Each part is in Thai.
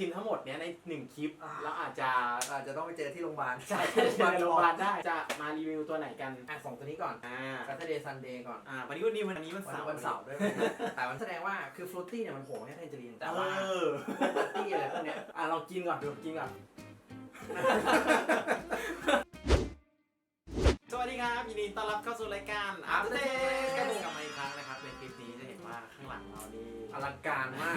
ชิมทั้งหมดเนี้ยในหนึ่งคลิปอ่า เราอาจจะอาจจะต้องไปเจอที่โรงพยาบาลใช่ในโรงพยาบาลได้จะมารีวิวตัวไหนกันอะสองตัวนี้ก่อนอ่า Saturday Sunday ก่อน อ่าวันนี้วันนี้วันนี้วันวันเสาร์วันเสาร์ด้วยแต่มันแสดงว่าคือฟรุตตี้เนี่ยมันโผล่แค่เทนเจอรีนแต่เอว่าอฟรุตตี้อะไรพวกเนี้ยอะลองกินก่อนดูกินก่อนสวัสดีครับยินดีต้อนรับเข้าสู่รายการ After Days กลับมาอีกครั้งนะครับ ลังการมา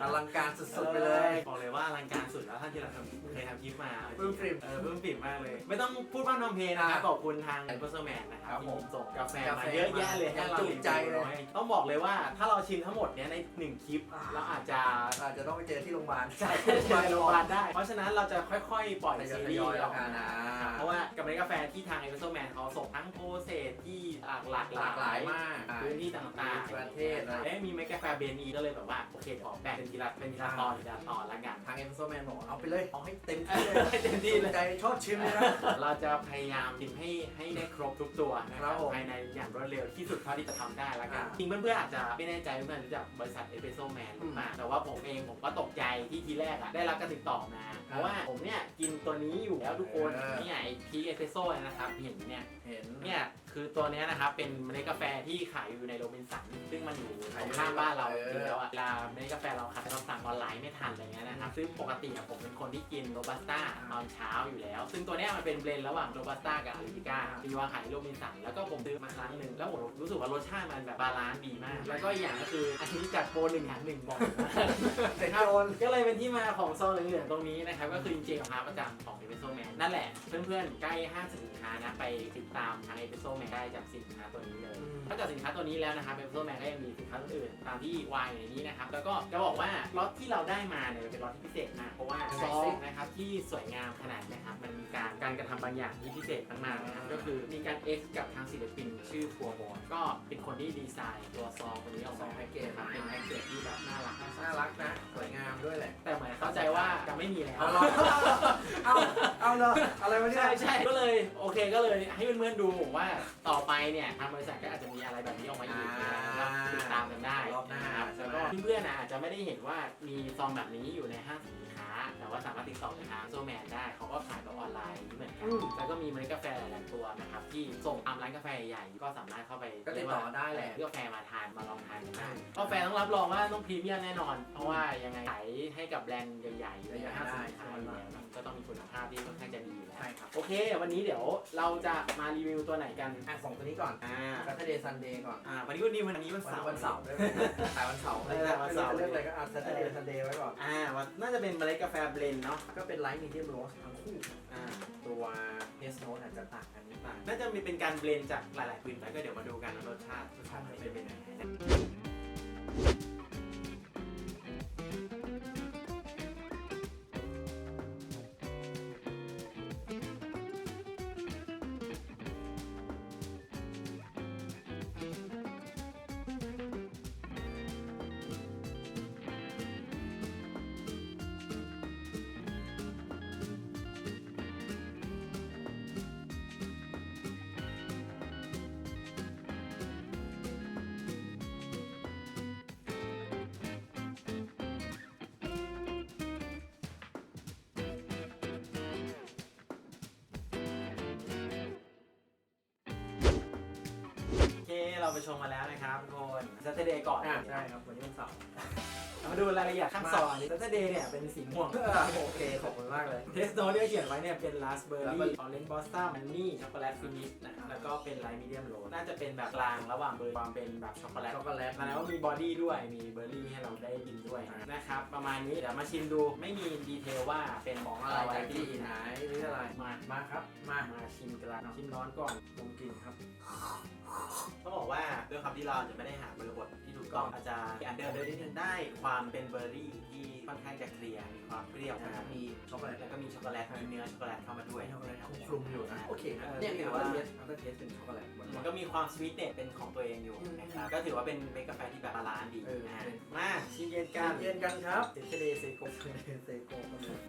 ก อลังการสุดๆไปเลย บอกเลยว่าอลังการสุดแล้วท่านที่เราทำเคยทำคลิปมาปลื้มปริ่มเออปลื้มปริ่มมากเลย ไม่ต้องพูดบ้านทำเพลงนะครับขอบคุณทางเ e อร์แมนนะครับครับที่ผมส่งกาแฟกาแฟมาเยอะแยะเลยให้เราจุใจเลย ต้องบอกเลยว่าถ้าเราชิมทั้งหมดเนี้ยในหนึ่งคลิปอ่าเราอาจจะอาจจะต้องไปเจอที่โรงพยาบาลใช่ไปโรงพยาบาลได้ เพราะฉะนั้นเราจะค่อยๆ ปล่อยทยอยซีรีส์ทยอยออกมาแล้วกันนะเพราะว่ากับเมล็ดกาแฟที่ทางเอเวอร์แมนเขาส่งทั้งโปรเซสที่หลากหลากหลากหลายมากพื้นที่ต่างๆประเทศอะไรเอ๊ะมีเมล็ดกาแฟเบนีก็เลยแบบว่าโอเคขอแบ่งเป็นทีละเป็นทีละตอนทีละตอนละกันทางเอ็มโซแมนบอกว่าเอาไปเลยเอาให้เต็มที่เลยเต็มที่เลยใจชอบชิมเลยนะเราจะพยายามกินให้ให้ได้ครบทุกตัวนะคครัรับบผมภายในอย่างรวดเร็วที่สุดเท่าที่จะทำได้ละกันอ่าจริงเพื่อนๆอาจจะไม่แน่ใจเพื่อนๆรู้จักบริษัทเอสเปรสโซ่แมนหรือเปล่าแต่ว่าผมเองผมก็ตกใจที่ทีแรกอะได้รับการติดต่อมาเพราะว่าผมเนี่ยกินตัวนี้อยู่แล้วทุกคนเออเนี่ยไอพีเอสเปรสโซ่นะครับเห็นเนี่ยเห็น เนี่ยคือตัวเนี้ยนะครับเป็นเมล็ดกาแฟที่ขายอยู่ในโรบินสันซึ่งมันอยู่ตขายรอยู่งข้ามบ้านเราเออจริงๆแล้วอะเวลาเมล็ดกาแฟเราขายเราสั่งออนไลน์ไม่ทันอะไรเงี้ยนะครับซึ่งปกติอะผมเป็นคนที่กินโรบัสต้าตอนเช้าอยู่แล้ว ซึ่งตัวเนี้ยมันเป็นเบลนด์ระหว่างโรบัสต้ากับอาราบิก้าที่วางขายในโรบินสันแล้วก็ผมซื้อมาครั้งหนึ่งแล้วผมรู้สึกว่ารสชาติมันแบบบาลานซ์ดีมาก แล้วก็อีกอย่างก็คืออันนี้จัดโปรหนึ่งแถมหนึ่งบอกเสร็จโดนก็เลยเป็นที่มาของซองเหลืองๆตรงนี้นะครับก็คือจริงๆของพาร์ทประจำของเอ p โซแมนนั่นแหละเพื่อนๆใกล้ห้างสินค้านะไปติดตามทางเอ p โซแมนได้จากสินค้าตัวนี้เลยอืมนอกจากสินค้าตัวนี้แล้วนะครับเอ p โซแมนก็ยังมีสินค้าตัวอื่นตามที่วางอยู่ในนี้นะครับแล้วก็จะบอกว่าล็อตที่เราได้มาเนี่ยมันเป็นล็อตที่พิเศษมากเพราะว่าซองนะครับที่สวยงามขนาดนะครับมันมีการการกระทำบางอย่างที่พิเศษมากๆนะครับก็คือมีการ X กับทางศิลปินชื่อฟัวบอลก็เป็นคนที่ดีไซน์ตัวซองตัวนี้ออกซอมางแพ็กเกจนะครับเป็นแพ็กเกจที่แบบน่ารักน่าน่ารักนะสวยงามด้วยแหละแต่เหมือนเข้าใจว่าจะไม่มีแล้วเอาเหรอเอาเอาเลยอะไรวะเนี่ยใช่ใช่ก็เลยโอเคก็เลยให้เพื่อนๆดูว่าต่อไปเนี่ยทางบริษัทก็อาจจะมีอะไรแบบนี้ออกมาอีกนะครับติดตามกันได้รอบหน้านะครับใช่แล้วไหม ก็เพื่อนๆนะอาจจะไม่ได้เห็นว่ามีซองแบบนี้อยู่ในห้างสินค้า แต่ว่าสามารถติดต่อไปทางโซแมนได้เขาก็ขายแบบออนไลน์เหมือนกันอืมแล้วก็มีเมล็ดกาแฟหลายๆตัวนะครับที่ส่งตามร้านกาแฟใหญ่ๆก็สามารถเข้าไปก็ติดต่อได้แหละ เลือกกาแฟมาทานมาลองทาน กันได้กาแฟต้องรับรองว่าต้องพรีเมียมแน่นอน เพราะว่ายังไงขายให้กับแบรนด์ใหญ่ๆในห้างสินค้าอยู่แล้วนะก็ต้องมีคุณภาพที่ค่อนข้างจะดีอยู่แล้วใช่ครับ โอเค วันนี้เดี๋ยวเราจะมารีวิวตัวไหนกันอะสองตัวนี้ก่อนอ่า Saturday Sunday ก่อนอ่าวันนี้วันนี้วันนี้วันวันเสาร์วันเสาร์ด้วยแต่วันเสาร์เออวันเสาร์ไม่รู้จะเลือกอะไรก็อะ Saturday Sunday ไว้ก่อนอ่าวันน่าจะเป็นเมล็ดกาแฟเบลนด์เนาะก็เป็นไลท์มีเดียมโรสทั้งคู่อ่าตัวเนสโนตอาจจะต่างกันนิดหน่อยน่าจะมีเป็นการเบลนด์จากหลายๆพื้นแล้วก็เดี๋ยวมาดูกันว่ารสชาติรสชาติมันจะเป็นเป็นยัยังงไง ไเคเราไปชมมาแล้วนะครับทุกคนซัตเตอร์เดย์ก่อนอะใช่ครับวันนี้วันเสาร์เรามาดูรายละเอียดข้างซองซัตเตอร์เดย์เนี่ยเป็นสีม่วงโอเคขอบคุณมากเลยเทสโนที่เขียนไว้เนี่ยเป็นราสเบอร์แล้วรี่ก็ออเรนจ์บอสตัมมันนี่ช็อกโกแลตฟินิชนะครับแล้วก็เป็นไลท์มีเดียมโรน่าจะเป็นแบบกลางระหว่างเบอร์ความเป็นแบบช็อกโกแลตช็อกโกแลตแล้วก็มีบอดี้ด้วยมีเบอร์รี่ให้เราได้กินด้วยนะครับประมาณนี้เดี๋ยวมาชิมดูไม่มีดีเทลว่าเป็นขขอองงอะอะไรไรจากที่ที่ไหนหรืออะไรมามาครับมามาชิมกันละชิมร้อนก่อนลงกลิ่นครับ ต้องบอกว่าด้วยความที่เราจะไม่ได้หาเบอร์บทที่ถูกต้องอาจจะอันเดอร์เดอร์นิดนึงได้ความเป็นเบอร์รี่ที่ค่อนข้างจะเคลียร์มีความเปรี้ยวนะนะคครัรับบมีช็อกโกแลตแล้วก็มีช็อกโกแลตมีเนื้อช็อกโกแลตเข้ามาด้วยช็อกโกแลตคลุมอยู่นะโอเคเออเนี่ยคือถือว่าว่าเทสอัลเตอร์เทสเป็นช็อกโกแลตเหมือนมันก็มีความสวีทเนสเป็นของตัวเองอยู่อืมนะครับก็ถือว่าเป็นเมกกาแฟที่แบบบาลานซ์ดีเออนะฮะเป็นมาชิมเย็นกักานรเย็นกันครับเซเชเดเซโกเซโกกันเลย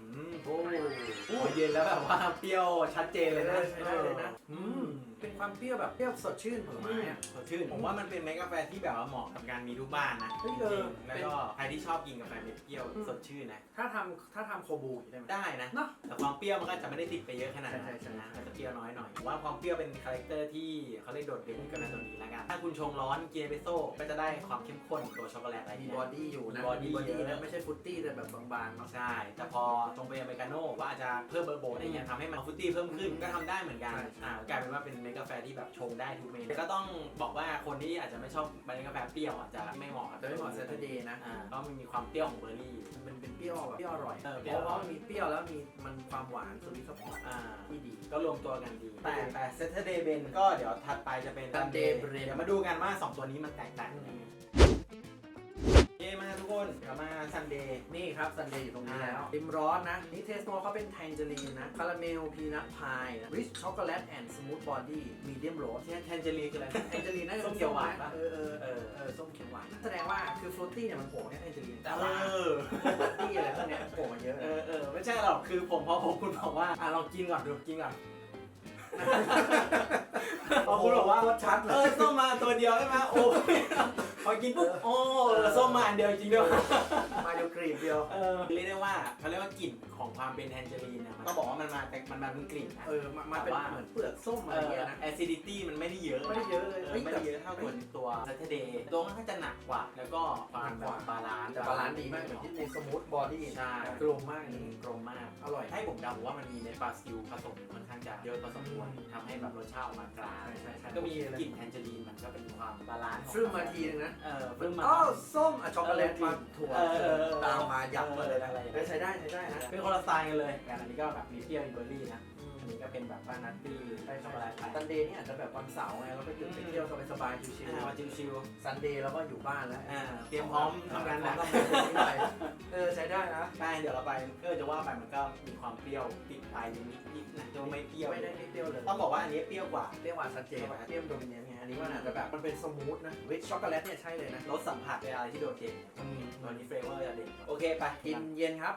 อืมโอ้โหเย็นแล้วแบบว่าเปรี้ยวชัดเจนเลยนะใช้ได้เลยนะอืม เป็นควความเปรี้ยวแบบเปรี้ยวสดชื่นผลไม้อะ สดชื่น ผมว่ามันเป็นเมกกาแฟที่แบบว่าเหมาะกับการมีทุกบ้านนะเฮ้จยเอริองๆแล้วก็ใครที่ชอบกินกาแฟเม็ดเปรี้ยวอืม สดชื่นนะ ถ้าทำถ้าทำโคบูอย่างนี้ได้ไหม ได้นะ เนาะแต่ความเปรี้ยวมันก็จะไม่ได้ติดไปเยอะขนาดนั้นใช่ใช่ใช่ นะมันจะเปรี้ยวน้อยหน่อยผมว่าความเปรี้ยวเป็นคาแรคเตอร์ที่เขาเรียกโดดเด่นกับตัวนี้แล้วกัน ถ้าคุณชงร้อนกินเอสเปรสโซ่ก็จะได้ความเข้มข้นของตัวช็อกโกแลตอะไรมีเงี้บอย ดี้อยู่นะมี body บอดี้เยอะ นะไม่ใช่ฟรุตตี้แต่แบบบางๆเนาะ ใช่ แต่พอชงเป็นอเมริกาโน่ว่าอาจจะเพิ่มเบอร์โบนอะไรเงี้ยทำให้มันฟรุตตี้เพิ่มขึ้น ก็ทำได้เหมือนกันใช่ใช่ อ่ากลายเป็นว่าเป็นเมกกาแฟที่แบบชงได้ทุกเมนูแต่ก็ต้องบอกว่าคนที่อาจจะไม่ชอบเมกาแฟเปรี้ยวอาจจะไม่เหมาะกับจะไม่เหมาะเซตเดย์นะอ่าเพราะมันมีความเปรี้ยวของเบอร์รี่ มันเป็นเปรี้ยวแบบเปรี้ยวอร่อยเออเปเพรี้ยวราะว่ามันมีเปรี้ยวแล้วมีมันความหวานสวิตสปอร์ตอ่า ที่ดี ก็รวมตัวกันดี แต่แต่ Saturday Ben ก็เดี๋ยวถัดไปจะเป็น Sunday Sunday Ben เดี๋ยวมาดูกันว่า 2 ตัวนี้มันแตกต่างกันยังไงโอ เคมาทุกคนเดี๋ยวมา Sunday นี่ครับซันเดย์อยู่ตรงนี้อ่าแล้วริมร้อนนะ นี่เทสโนเขาเป็นแทงเจอรีนนะคาราเมลพีนัทพายริชช็อกโกแลตแอนด์สมูทบอดี้มีเดียมโรสที่แทนเจอรีคืออะไรแทงเจอรีนน่าจะส้มเขียวหวานปะเออเออเออเออส้มเขียวหวานนะแสดงว่าคือฟรุตตี้เนี่ยมันโผล่แค่แทงเจอรีนแต่เอว่าอฟรุตตี้อะไรพวกเนี้ยโผล่มาเยอะเอนะอเออไม่ใช่หรอกคือผมพอผมคุณบอกว่าอะลองกินก่อนดูกินก่อนพอคุณบอกว่าโคตรชัดเลเออยส้มมาตัวเดียวใช่ไหมโอ้ย พอกินปุ๊บโอ้เออส้มมาอันเดียวจริงด้วยมาเดียวกรีบเดียว เออเรียกได้ว่าเขาเรียกว่ากลิ่นของความเป็นแทนเจอรีนนะมันต้องบอกว่ามันมาแต่มันมาเป็นกลิ่นนะ เออมามาเป็นแต่ว่า เหมือนเปลือกส้มเออะไรอเงี้ยนะ acidity มันไม่ได้เยอะไม่ได้เยอะเลยเออเฮ้ยไม่แต่ได้เยอะเท่าตัวตัว Saturday ตัวมันก็จะหนักกว่า แล้วก็ความแบบบาลานซ์แต่บาลานซ์ดีมากเหมือนที่ในสมูทบอดี้ใช่กลมมากอืนี่มกลมมาก อร่อย ให้ผมเดาผมว่ามันมีเม็ดปลาซิลผสมค่อนข้างจะเยอะพอสมควรอืมทำให้แบบรสชาติออกมากลางใช่ใช่ใช่ก็มีกลิ่นแทนเจอรีนมันก็เป็นความบาลานซ์ของฟรึ้มมาทีนึงนะเออฟรึ้มมา อ๋อส้มอะช็อกโกแลตมาถั่วเออเออเออ ตามมายับมาเลยนะอะไรเออใช้ได้ใช้ได้นะเป็นคนละสไตล์กันเลยกันอันนี้ก็แบบมีเปรี้ยวมีเบอร์รี่นะ อันนี้ก็เป็นแบบว่านัตตี้ใช้ช็อกโกแลตไปซันเดย์นี่อาจจะแบบวันเสาร์ไงเราไปหยุดไปเที่ยวสบายๆชิลอ่ามาชิวๆซันเดย์เราก็อยู่บ้านแล้วๆอ่าเตรียมพร้อมทำงานหนักทำงานนิดหน่อยเออใช้ได้นะได้เดี๋ยวเราไปก็จะว่าไปมันก็มีความเปรี้ยวติดปลายนิดนิดๆนะจะไม่เปรี้ยวไม่ได้ไม่เปรี้ยวเลยต้องบอกว่าอันนี้เปรี้ยวกว่าเรียกว่าชัดเจนเปรี้ยวโดมิเนนต์ไงอันนี้มันอาจจะแบบมันเป็นสมูทนะวิชช็อกโกแลตเนี่ยใช่เลยนะรสสัมผัสเป็นอะไรที่โดดเด่นตัวนี้เฟรเวอร์จะเด่นโอเคไปกินเย็นครับ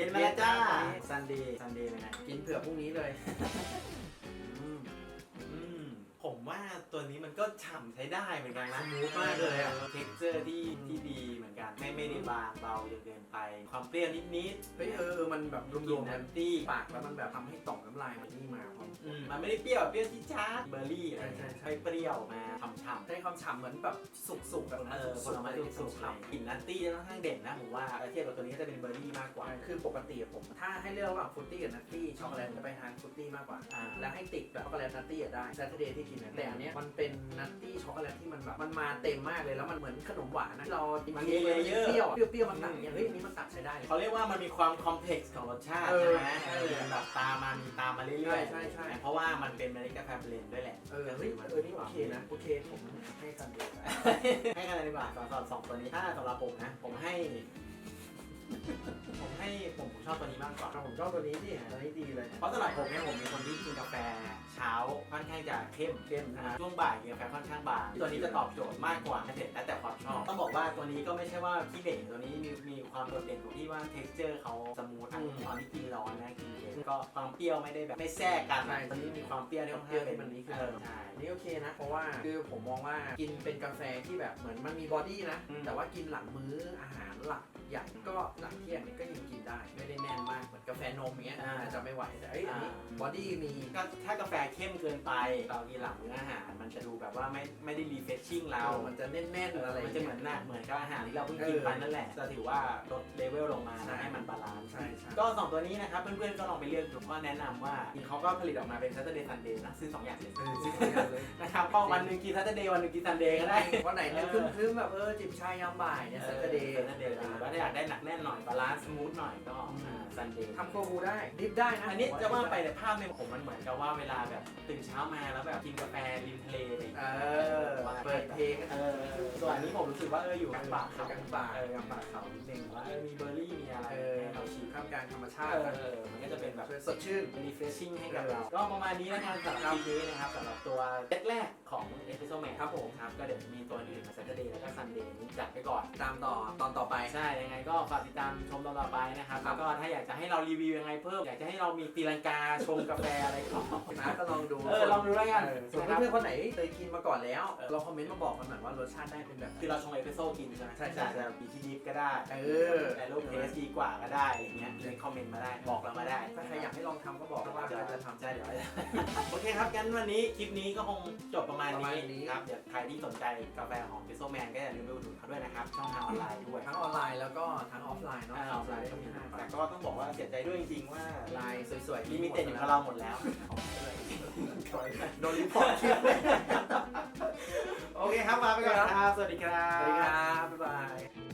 เย็นมาแล้วจ้าเย็นครับซันเดย์ซันเดย์เป็นไงกินเผื่อพรุ่งนี้เลยอืมอืม ผมว่าตัวนี้มันก็ฉ่ำใช้ได้เหมือนกันนะสมูทมากเลยอะเท็กเจอร์ที่ที่ดีเหมือนกันไม่ไม่ได้บางเบาจนเกินไป ความเปรี้ยวนิดๆเฮ้ยเออเออมันแบบรรววมมๆๆนักันตตี้ปากแล้วมันแบบทำให้ต่อมน้ำลายมันนี่มาพร้อมอืมมันไม่ได้เปรี้ยวแบบเปรี้ยวที่ช้าเบอร์รี่อะไรใช่เงี้ยใช่ใช้เปรี้ยวมาฉ่ำได้ความฉ่ำเหมือนแบบสุกๆแบบๆนั้เอนอผสุลกๆไม้เลยสุกๆฉ่ำเลยกลิ่นนัตตี้จะค่อนข้างเด่นนะผมว่าเทียบกับตัวนี้ก็จะเป็นเบอร์รี่มากกว่าๆคือปกติอะผม ถ้าให้เลือกระหว่างฟรุตตี้กับนัตตี้ช็อกโกแลตจะไปทางฟรุตตี้มากกว่า อ่า แล้วให้ติดแบบช็อกโกแลตนัตตี้อะได้ Saturday ที่กินนะแต่อันเนี้ยมันเป็นนัตตี้ช็อกโกแลตที่มันแบบมันมาเต็มมากเลยแล้วมันเหมือนขนมหวานนะที่เรากินมันเค้กมีมัน layer เปรี้ยวเปรี้ยวๆมันตัดเนี่ยเฮ้ยอันนี้มันตัดใช้ได้เลย เขาเรียกว่ามันมีความคอมเพล็กซ์ของรสชาติเออใช่ไหมใช่เออมันแบบตามมามีตามมาเรื่อยๆใช่ใช่ใช่ เพราะว่ามันเป็นเมล็ดกาแฟเบลนด์ด้วยแหละเออเฮ้ยเออนี่โอเคนะโอเคผมให้ซันเดย์ให้คะแนนดีกว่าสำหรับสองตัวนี้ถ้าสำหรับผมนะ ผมให้ ตัวนี้มากกว่าเอาผมชอบตัวนี้ดิตัวนี้ดีเลยเพราะสำหรับผมเนี่ยผมเป็นคนที่กินกาแฟเช้าค่อนข้างจะเข้มเข้มนะฮะช่วงบ่ายกินกาแฟค่อนข้างบางตัวนี้จะตอบโจทย์มากกว่าเสร็จแล้วแต่ความชอบต้องบอกว่าตัวนี้ก็ไม่ใช่ว่าขี้เหร่ตัวนี้มีมีความโดดเด่นตรงที่ว่า t e x t อร์เขาสมูทอะอืมตอนที่กินร้อนนะกินเย็นก็ความเปรี้ยวไม่ได้แบบไม่แทรกกันใช่ตัวนี้มีความเปรี้ยวที่ค่อนเปรี้ข้ายงวเป็นที่มันนี้ขึ้นเออใช่อันนี้โอเคนะ เพราะว่าคือผมมองว่ากินเป็นกาแฟที่แบบเหมือนมันมีบอดี้นะอืมแต่ว่ากินหลังมื้ออาหารหลัก ใหญ่ก็หลังเที่ยงเนี่ยก็ยังกินได้ ไม่ได้แน่นมากเหมือนกาแฟนมอย่างเงี้ยอ่าอาจจะไม่ไหวแต่เอ้ยอันนี้อ่าบอดี้มีก็ถ้ากาแฟเข้มเกินไปเรากินหลังมื้ออาหาร มันจะดูแบบว่าไม่ไม่ได้รีเฟชชิ่งเรามันจะแน่นๆอะไรมันจะเหมือนหนักเหมือนกับอาหารที่เราเพิ่งกินไปนั่นแหละจะถือว่าลดเลเวลลงมาใช่ให้มันบาลานซ์ใช่ใช่ก็สองตัวนี้นะครับเพื่อนๆก็ลองไปเลือกดูว่าแนะนำว่าจริงเขาก็ผลิตออกมาเป็น Saturday Sunday นะซื้อสองอย่างเลยเออซื้อตัวอย่างเลยนะครับก็วันหนึ่งกิน Saturday วันหนึ่งกิน Sunday ก็ได้วันไหนเนี่ยครึ้มๆแบบเออจิบชายยามบ่ายเนี่ยเอสัอตเดย์ Saturday หรือว่ากได้หนักแน่นหน่อยบาลานซ์สมูทหน่อยก็อ่า Sunday ทำโคบูได้ดิฟได้นะอันนี้จะว่าไปแต่ภาพในผมมันเหมือนกับว่าเวลาแบบตื่นเช้ามาแล้วแบบกินกาแฟริมทะเลอะไรอย่างเอเงี้ยอเปิดเพลงเออส่วนอันนี้ผมรู้สึกว่าเอออยู่กลางป่าเขากลางป่าเออกลางป่าเขานิดนึงว่าเออมีเบอร์รี่มีอะไรเออให้เราชิมข้ามกลางธรรมชาเอติอเออมันก็จะเป็นแบบ สดชื่น refreshing ให้กับเรา ก็ประมาณนี้แล้วกันสำหรับคลิปนี้นะครับสำหรับตัวเซตแรกของ Espresso Man ครับผมครับ ก็เดี๋ยวมีตัวอื่นมา Saturday แล้วก็ Sunday นี้จัดไปก่อน ตามต่อตอนต่อไป ใช่ ยังไงก็ฝากติดตามชมตอนต่อไปนะครับครัแล้บวก็ถ้าอยากจะให้เรารีวิวยังไงเพิ่ม อยากจะให้เรามีตีลังกาชงกาแฟอะไรก็นะก็ลองดูเออลองดูแล้วกันเออส่วนนะครับเพื่อนๆคนไหนเคยกินมาก่อนแล้วเราคอมเมนต์มาบอกกันหน่อยว่ารสชาติได้เป็นแบบไหนคือเราชงเอสเปรสโซ่กินใช่ไหมใช่ใช่จะบีทีดิฟก็ได้เออแต่รูปเทสดีกว่าก็ได้อะไรเงี้ยเลยคอมเมนต์มาได้บอกเรามาได้ ถ้าใครอยากให้ลองทำก็บอกว่าจะเราจะทำใช่เดี๋ยวโอเคครับงั้นวันนี้คลิปนี้ก็คงจบประมาณประมาณนี้นี้ครับเดี๋ยวใครที่สนใจกาแฟของ e s p r e s s o Man ก็อย่าลืมไปอุดหนุนเขาด้วยนะครับช่องทางออนไลน์ด้วยทั้งออนไลน์แล้วก็ทั้งออฟไลน์เนาะอ่าออฟไลน์ ก็มีนะแต่ก็ต้องบอกว่าเสียใจด้วยจริงๆว่าลายสวยๆลิมิเต็ดอยู่กับเราหมดแล้วโดนรีพอร์ตคลิปเลยโอเคครับมาไปก่อนครับ สวัสดีครัสบวัสดีครับ บ๊ายบาย